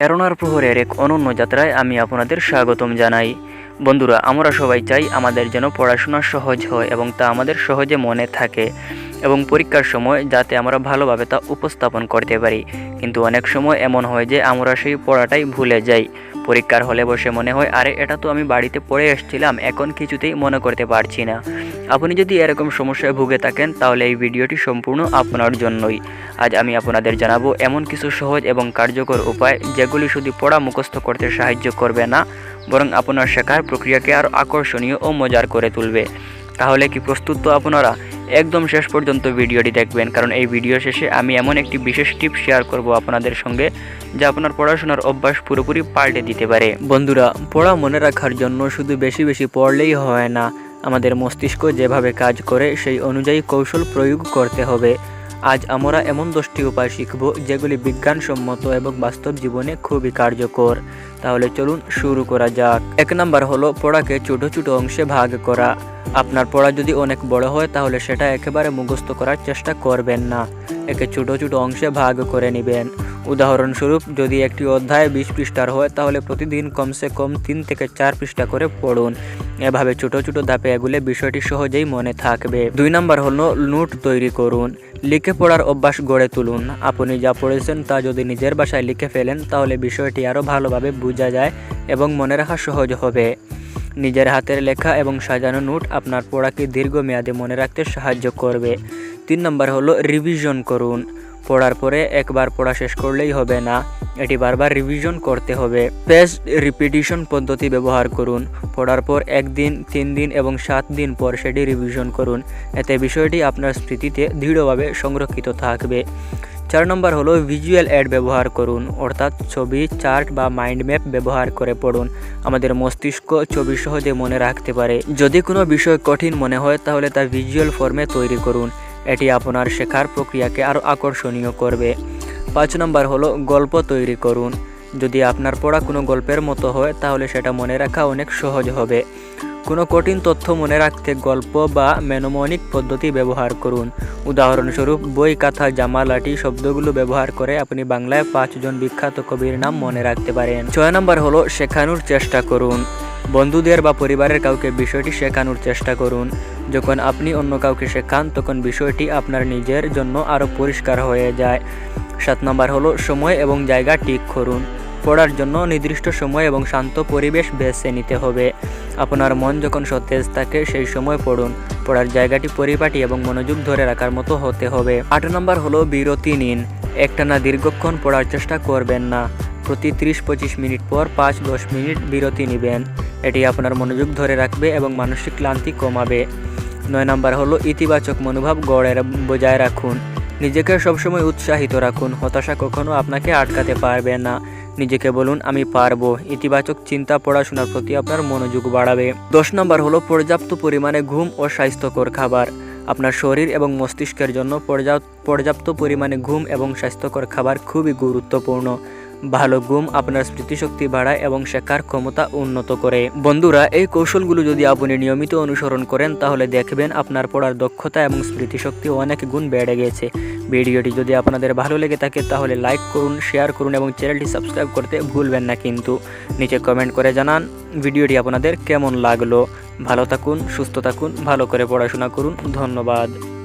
প্রেরণার প্রহরের এক অনন্য যাত্রায় আমি আপনাদের স্বাগতম জানাই। বন্ধুরা, আমরা সবাই চাই আমাদের যেন পড়াশোনা সহজ হয় এবং তা আমাদের সহজে মনে থাকে এবং পরীক্ষার সময় যাতে আমরা ভালোভাবে তা উপস্থাপন করতে পারি। কিন্তু অনেক সময় এমন হয় যে আমরা সেই পড়াটাই ভুলে যাই। পরীক্ষার হলে বসে মনে হয়, আরে, এটা তো আমি বাড়িতে পড়ে এসেছিলাম, এখন কিছুতেই মনে করতে পারছি না। আপনি যদি এরকম সমস্যায় ভুগে থাকেন, তাহলে এই ভিডিওটি সম্পূর্ণ আপনার জন্যই। আজ আমি আপনাদের জানাব এমন কিছু সহজ এবং কার্যকর উপায়, যেগুলি শুধু পড়া মুখস্থ করতে সাহায্য করবে না, বরং আপনার শেখার প্রক্রিয়াকে আরও আকর্ষণীয় ও মজার করে তুলবে। তাহলে কি প্রস্তুত তো আপনারা? একদম শেষ পর্যন্ত ভিডিওটি দেখবেন, কারণ এই ভিডিও শেষে আমি এমন একটি বিশেষ টিপ শেয়ার করব আপনাদের সঙ্গে, যা আপনার পড়াশোনার অভ্যাস পুরোপুরি পাল্টে দিতে পারে। বন্ধুরা, পড়া মনে রাখার জন্য শুধু বেশি বেশি পড়লেই হয় না, আমাদের মস্তিষ্ক যেভাবে কাজ করে সেই অনুযায়ী কৌশল প্রয়োগ করতে হবে। আজ আমরা এমন দশটি উপায় শিখব, যেগুলি বিজ্ঞানসম্মত এবং বাস্তব জীবনে খুবই কার্যকর। তাহলে চলুন শুরু করা যাক। এক নাম্বার হলো, পড়াকে ছোট ছোট অংশে ভাগ করা। আপনার পড়া যদি অনেক বড় হয়, তাহলে সেটা একেবারে মুখস্থ করার চেষ্টা করবেন না। একে ছোট ছোট অংশে ভাগ করে নেবেন। উদাহরণস্বরূপ, যদি একটি অধ্যায় বিশ পৃষ্ঠার হয়, তাহলে প্রতিদিন কমসে কম তিন থেকে চার পৃষ্ঠা করে পড়ুন। এভাবে ছোট ছোট ধাপে এগুলে বিষয়টি সহজেই মনে থাকবে। দুই নম্বর হলো, নোট তৈরি করুন। লিখে পড়ার অভ্যাস গড়ে তুলুন। আপনি যা পড়েছেন, তা যদি নিজের বাসায় লিখে ফেলেন, তাহলে বিষয়টি আরও ভালোভাবে বোঝা যায় এবং মনে রাখা সহজ হবে। নিজের হাতের লেখা এবং সাজানো নোট আপনার পড়াকে দীর্ঘমেয়াদে মনে রাখতে সাহায্য করবে। তিন নম্বর হলো রিভিশন করুন। পড়ার পরে একবার পড়া শেষ করলেই হবে না। এটি বারবার রিভিশন করতে হবে। পেজ রিপিটিশন পদ্ধতি ব্যবহার করুন। পড়ার পর একদিন, তিন দিন এবং সাত দিন পর সেটি রিভিশন করুন। এতে বিষয়টি আপনার স্মৃতিতে দৃঢ়ভাবে সংরক্ষিত থাকবে। চার নম্বর হলো ভিজুয়াল অ্যাড ব্যবহার করুন, অর্থাৎ ছবি চার্ট বা মাইন্ড ম্যাপ ব্যবহার করে পড়ুন। আমাদের মস্তিষ্ক ছবি সহজে মনে রাখতে পারে। যদি কোনো বিষয় কঠিন মনে হয়, তাহলে তা ভিজুয়াল ফর্মে তৈরি করুন। এটি আপনার শেখার প্রক্রিয়াকে আরও আকর্ষণীয় করবে। পাঁচ নম্বর হলো গল্প তৈরি করুন। যদি আপনার পড়া কোনো গল্পের মতো হয়, তাহলে সেটা মনে রাখা অনেক সহজ হবে। কোনো কঠিন তথ্য মনে রাখতে গল্প বা মেনোমনিক পদ্ধতি ব্যবহার করুন। উদাহরণস্বরূপ, বই, কাঁথা জামা লাঠি শব্দগুলো ব্যবহার করে আপনি বাংলায় পাঁচজন বিখ্যাত কবির নাম মনে রাখতে পারেন। ছয় নম্বর হলো, শেখানোর চেষ্টা করুন। বন্ধুদের বা পরিবারের কাউকে বিষয়টি শেখানোর চেষ্টা করুন। যখন আপনি অন্য কাউকে শেখান, তখন বিষয়টি আপনার নিজের জন্য আরও পরিষ্কার হয়ে যায়। সাত নম্বর হলো, সময় এবং জায়গা ঠিক করুন। পড়ার জন্য নির্দিষ্ট সময় এবং শান্ত পরিবেশ বেছে নিতে হবে। আপনার মন যখন সতেজ থাকে, সেই সময় পড়ুন। পড়ার জায়গাটি পরিপাটি এবং মনোযোগ ধরে রাখার মতো হতে হবে। আট নম্বর হলো বিরতি নিন। একটানা দীর্ঘক্ষণ পড়ার চেষ্টা করবেন না। প্রতি ত্রিশ পঁচিশ মিনিট পর পাঁচ দশ মিনিট বিরতি নেবেন। এটি আপনার মনোযোগ ধরে রাখবে এবং মানসিক ক্লান্তি কমাবে। নয় নম্বর হলো ইতিবাচক মনোভাব গড়ে বজায় রাখুন। নিজেকে সবসময় উৎসাহিত রাখুন। হতাশা কখনো আপনাকে আটকাতে পারবে না। নিজেকে বলুন, আমি পারব। ইতিবাচক চিন্তা পড়াশোনার প্রতি আপনার মনোযোগ বাড়াবে। দশ নম্বর হলো, পর্যাপ্ত পরিমাণে ঘুম ও স্বাস্থ্যকর খাবার। আপনার শরীর এবং মস্তিষ্কের জন্য পর্যাপ্ত পরিমাণে ঘুম এবং স্বাস্থ্যকর খাবার খুবই গুরুত্বপূর্ণ। ভালো ঘুম আপনার স্মৃতিশক্তি বাড়ায় এবং শেখার ক্ষমতা উন্নত করে। বন্ধুরা, এই কৌশলগুলো যদি আপনি নিয়মিত অনুসরণ করেন, তাহলে দেখবেন আপনার পড়ার দক্ষতা এবং স্মৃতিশক্তি অনেক গুণ বেড়ে গেছে। ভিডিওটি যদি আপনাদের ভালো লেগে থাকে, তাহলে লাইক করুন, শেয়ার করুন এবং চ্যানেলটি সাবস্ক্রাইব করতে ভুলবেন না কিন্তু। নিচে কমেন্ট করে জানান, ভিডিওটি আপনাদের কেমন লাগল? ভালো থাকুন, সুস্থ থাকুন, ভালো করে পড়াশোনা করুন। ধন্যবাদ।